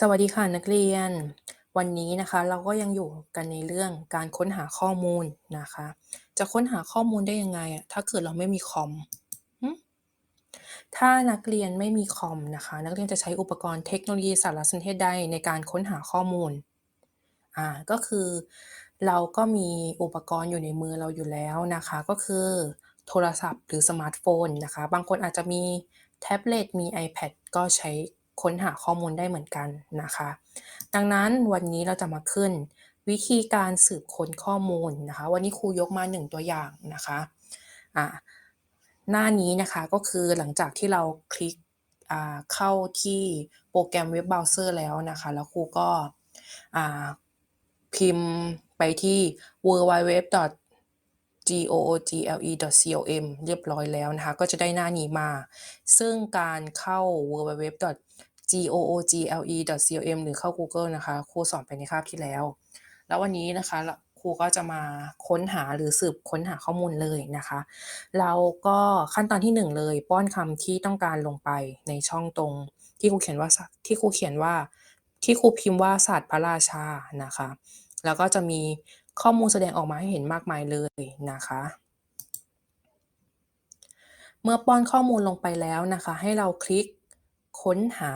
สวัสดีค่ะนักเรียน วันนี้นะคะเราก็ยังอยู่กันในเรื่องการค้นหาข้อมูลนะคะ จะค้นหาข้อมูลได้ยังไงอะถ้าเกิดเราไม่มีคอมถ้านักเรียนไม่มีคอมนะคะ นักเรียนจะใช้อุปกรณ์เทคโนโลยีสารสนเทศใดในการค้นหาข้อมูลอ่าก็คือเราก็มีอุปกรณ์อยู่ในมือเราอยู่แล้วนะคะ ก็คือโทรศัพท์หรือสมาร์ทโฟนนะคะ บางคนอาจจะมีแท็บเล็ตมี iPad ก็ใช้ ค้นหาข้อมูลได้เหมือนกันนะคะ ดังนั้นวันนี้เราจะมาขึ้น วิธีการสืบค้นข้อมูลนะคะ วันนี้ครูยกมาหนึ่งตัวอย่างนะคะอ่าหน้านี้นะคะก็คือหลังจากที่เราคลิกเข้าที่โปรแกรมเว็บเบราว์เซอร์แล้วนะคะ แล้วครูก็พิมพ์ไปที่ www google.com เรียบร้อยแล้วนะคะ ก็จะได้หน้านี้มา ซึ่งการเข้า www google.com หรือเข้า Google นะคะครูสอนไปในคาบที่แล้ว แล้ววันนี้นะคะครูก็จะมาค้นหาหรือสืบค้นหาข้อมูลเลยนะคะ เราก็ขั้นตอนที่ 1 เลย ป้อนคำที่ต้องการลงไปในช่องตรง ที่ครูเขียนว่าที่ครูเขียนว่าที่ครูพิมพ์ว่าศาสตร์พระราชานะคะ แล้วก็จะมีข้อมูลแสดงออกมาให้เห็นมากมายเลยนะคะ เมื่อป้อนข้อมูลลงไปแล้วนะคะ ให้เราคลิก ค้นหา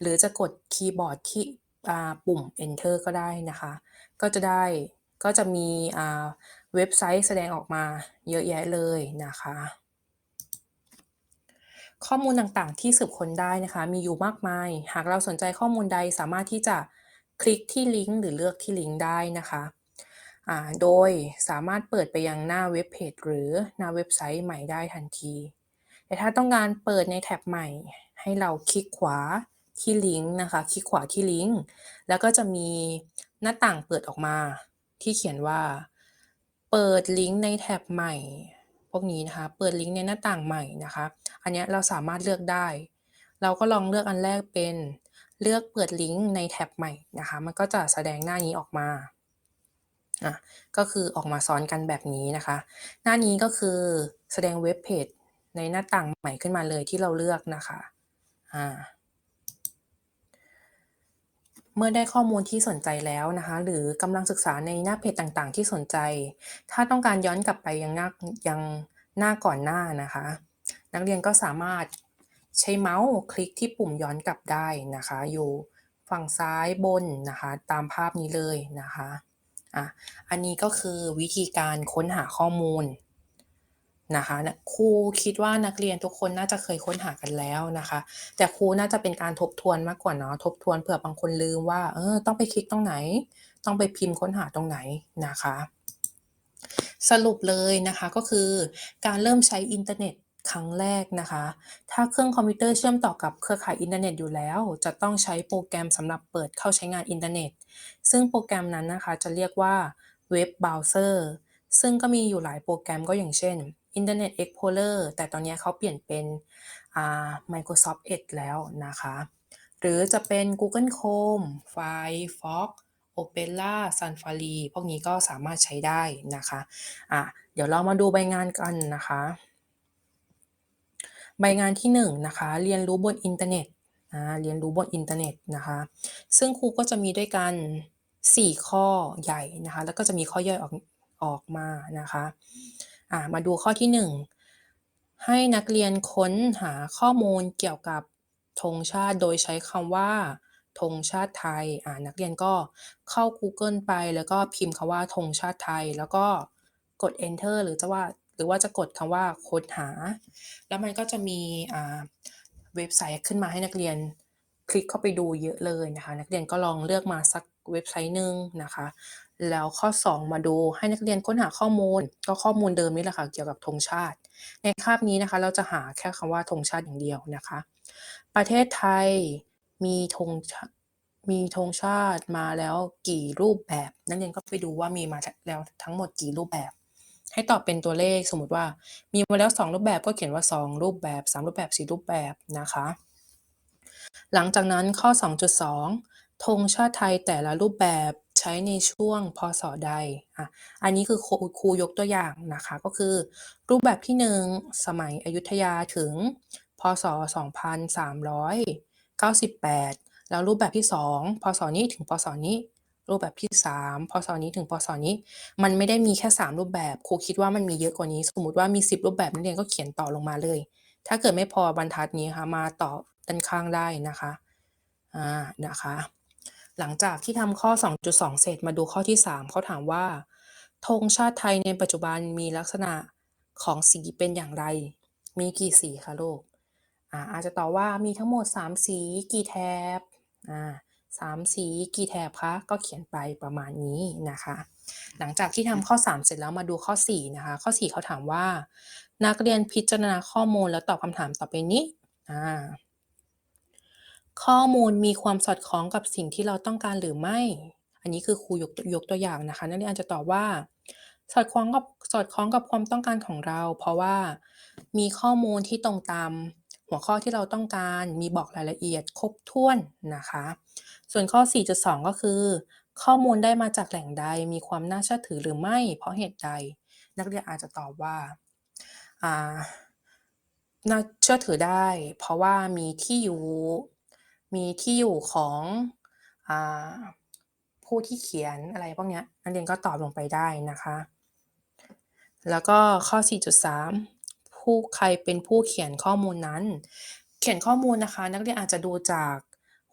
หรือจะกดคีย์บอร์ดที่ปุ่ม enter ก็ได้นะคะ ก็จะได้ก็จะมีเว็บไซต์แสดงออกมาเยอะแยะเลยนะคะ ข้อมูลต่างๆที่สืบค้นได้นะคะ มีอยู่มากมาย หากเราสนใจข้อมูลใดสามารถที่จะคลิกที่ลิงก์หรือเลือกที่ลิงก์ได้นะคะโดยสามารถเปิดไปยังหน้าเว็บเพจหรือหน้าเว็บไซต์ใหม่ได้ทันที แต่ถ้าต้องการเปิดในแท็บใหม่ ให้เราคลิกขวาที่ลิงก์นะคะ คลิกขวาที่ลิงก์ แล้วก็จะมีหน้าต่างเปิดออกมา ที่เขียนว่า เปิดลิงก์ในแท็บใหม่ พวกนี้นะคะ เปิดลิงก์ในหน้าต่างใหม่นะคะ อันนี้เราสามารถเลือกได้ เราก็ลองเลือกอันแรกเป็นเลือกเปิดลิงก์ในแท็บใหม่นะคะ มันก็จะแสดงหน้านี้ออกมาอะก็คือออกมาซ้อนกันแบบนี้นะคะ หน้านี้ก็คือแสดงเว็บเพจ ในหน้าต่างใหม่ขึ้นมาเลยที่เราเลือกนะคะอ่าเมื่อได้ข้อมูลที่สนใจแล้วนะคะ หรือกำลังศึกษาในหน้าเพจต่างๆ ที่สนใจ ถ้าต้องการย้อนกลับไปยังหน้ายังหน้าก่อนหน้านะคะ นักเรียนก็สามารถใช้เมาส์คลิกที่ปุ่มย้อนกลับได้นะคะ อยู่ฝั่งซ้ายบนนะคะ ตามภาพนี้เลยนะคะอะอันนี้ก็คือวิธีการค้นหาข้อมูล นะคะครูคิดว่านักเรียนทุกคนน่าจะเคยค้นหากันแล้วนะคะ แต่ครูน่าจะเป็นการทบทวนมากกว่าเนาะทบทวนเผื่อบางคนลืมว่าเออต้องไปคลิกตรงไหน ต้องไปพิมพ์ค้นหาตรงไหนนะคะ สรุปเลยนะคะก็คือการเริ่มใช้อินเทอร์เน็ตครั้งแรกนะคะ ถ้าเครื่องคอมพิวเตอร์เชื่อมต่อกับเครือข่ายอินเทอร์เน็ตอยู่แล้ว จะต้องใช้โปรแกรมสำหรับเปิดเข้าใช้งานอินเทอร์เน็ต ซึ่งโปรแกรมนั้นนะคะจะเรียกว่าเว็บเบราว์เซอร์ ซึ่งก็มีอยู่หลายโปรแกรมก็อย่างเช่น Internet Explorer แต่ตอนนี้เขาเปลี่ยนเป็น Microsoft Edge แล้วนะคะ หรือจะเป็น Google Chrome Firefox Opera Safari พวกนี้ก็สามารถใช้ได้นะคะะเดี๋ยวเรามาดูใบงานกันนะคะ ใบงานที่1นนะคะ เรียนรู้บนอินเทอร์เน็ตนะเรียนรู้บนอินเทอร์เน็ตนะคะ ซึ่งครูก็จะมีด้วยกัน 4 ข้อใหญ่นะคะ แล้วก็จะมีข้อย่อยออกออกมานะคะ มาดูข้อที่ 1 ให้นักเรียนค้นหาข้อมูลเกี่ยวกับธงชาติโดยใช้คำว่าธงชาติไทยนักเรียนก็เข้า Google ไปแล้วก็พิมพ์คำว่าธงชาติไทย แล้วก็กด enter หรือจะว่าหรือว่าจะกดคำว่าค้นหา แล้วมันก็จะมีเว็บไซต์ขึ้นมาให้นักเรียนคลิกเข้าไปดูเยอะเลยนะคะ นักเรียนก็ลองเลือกมาสัก เว็บไซต์หนึ่งนะคะ แล้วข้อ 2 มาดูให้นักเรียนค้นหาข้อมูล ก็ข้อมูลเดิมนี่แหละค่ะเกี่ยวกับธงชาติ ในคาบนี้นะคะเราจะหาแค่คำว่าธงชาติอย่างเดียวนะคะ ประเทศไทยมีธงมีธงชาติมาแล้วกี่รูปแบบ นักเรียนก็ไปดูว่ามีมาแล้วทั้งหมดกี่รูปแบบ ให้ตอบเป็นตัวเลขสมมุติว่า มีมาแล้ว 2 รูปแบบก็เขียนว่า 2 รูปแบบ 3 รูปแบบ 4 รูปแบบนะคะ หลังจากนั้นข้อ 2.2 ธงชาติไทยแต่ละรูปแบบใช้ในช่วงพศใดอะอันนี้คือครูยกตัวอย่างนะคะ ก็คือ รูปแบบที่ 1 สมัยอยุธยาถึง พศ 2398 แล้วรูปแบบที่ 2 พศนี้ถึงพศนี้รูปแบบที่ 3 พศนี้ถึงพศนี้ มันไม่ได้มีแค่ 3 รูปแบบครูคิดว่ามันมีเยอะกว่านี้ สมมติว่ามี 10 รูปแบบนักเรียนก็เขียนต่อลงมาเลย ถ้าเกิดไม่พอบรรทัดนี้ค่ะมาต่อด้านข้างได้นะคะอ่านะคะ หลังจากที่ทำข้อ 2.2 เสร็จมาดูข้อที่ 3 เขาถามว่าธงชาติไทยในปัจจุบันมีลักษณะของสีเป็นอย่างไร มีกี่สีคะลูกอ่าอาจจะตอบว่ามีทั้งหมด 3 สีกี่แถบอ่า3สีกี่แถบคะ ก็เขียนไปประมาณนี้นะคะ หลังจากที่ทำข้อ 3 เสร็จแล้วมาดูข้อ 4 นะคะ ข้อ 4 เขาถามว่า นักเรียนพิจารณาข้อมูลแล้วตอบคำถามต่อไปนี้อ่า ข้อมูลมีความสอดคล้องกับสิ่งที่เราต้องการหรือไม่ อันนี้คือครูยกยกตัวอย่างนะคะ นักเรียนอาจจะตอบว่า สอดคล้องกับสอดคล้องกับความต้องการของเรา เพราะว่ามีข้อมูลที่ตรงตามหัวข้อที่เราต้องการมีบอกรายละเอียดครบถ้วนนะคะ ส่วนข้อ 4.2 ก็คือ ข้อมูลได้มาจากแหล่งใดมีความน่าเชื่อถือหรือไม่ เพราะเหตุใด นักเรียนอาจจะตอบว่าน่าเชื่อถือได้ เพราะว่ามีที่อยู่ มีที่อยู่ของอผู้ที่เขียนอะไรพวกนี้นักเรียนก็ตอบลงไปได้นะคะ แล้วก็ข้อ 4.3 ผู้ใครเป็นผู้เขียนข้อมูลนั้น เขียนข้อมูลนะคะ นักเรียนอาจจะดูจาก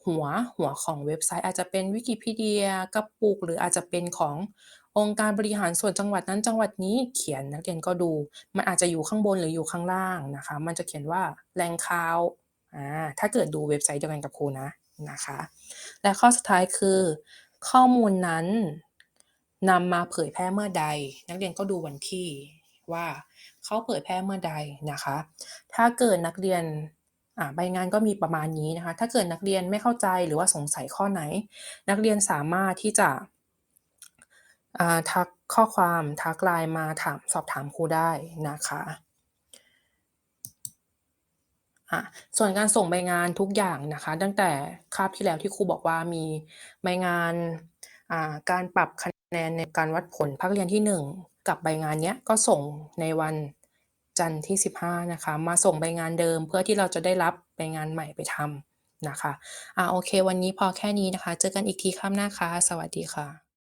หัวหัวของเว็บไซต์อาจจะเป็น Wikipedia กระปุก หรืออาจจะเป็นขององค์การบริหารส่วนจังหวัดนั้นจังหวัดนี้เขียนนักเรียนก็ดู มันอาจจะอยู่ข้างบนหรืออยู่ข้างล่างนะคะ มันจะเขียนว่าแหล่งข่าว อ่าถ้าเกิดดูเว็บไซต์เดียวกันกับครูนะนะคะ และข้อสุดท้ายคือ ข้อมูลนั้นนำมาเผยแพร่เมื่อใด นักเรียนก็ดูวันที่ว่าเขาเผยแพร่เมื่อใดนะคะ ถ้าเกิดนักเรียนอ่าใบงานก็มีประมาณนี้นะคะ ถ้าเกิดนักเรียนไม่เข้าใจหรือว่าสงสัยข้อไหน นักเรียนสามารถที่จะทักข้อความทัก LINE มาถามสอบถามครูได้นะคะ อ่าส่วนการส่งใบงานทุกอย่างนะคะ ตั้งแต่คาบที่แล้วที่ครูบอกว่ามีใบงานอ่าการปรับคะแนนในการวัดผลภาคเรียนที่ 1 กับใบงานเนี้ยก็ส่งในวันจันทร์ที่ 15นะคะมาส่งใบงานเดิมเพื่อที่เราจะได้รับใบงานใหม่ไปทำนะคะอ่าโอเค วันนี้พอแค่นี้นะคะ เจอกันอีกทีคาบหน้าค่ะสวัสดีค่ะ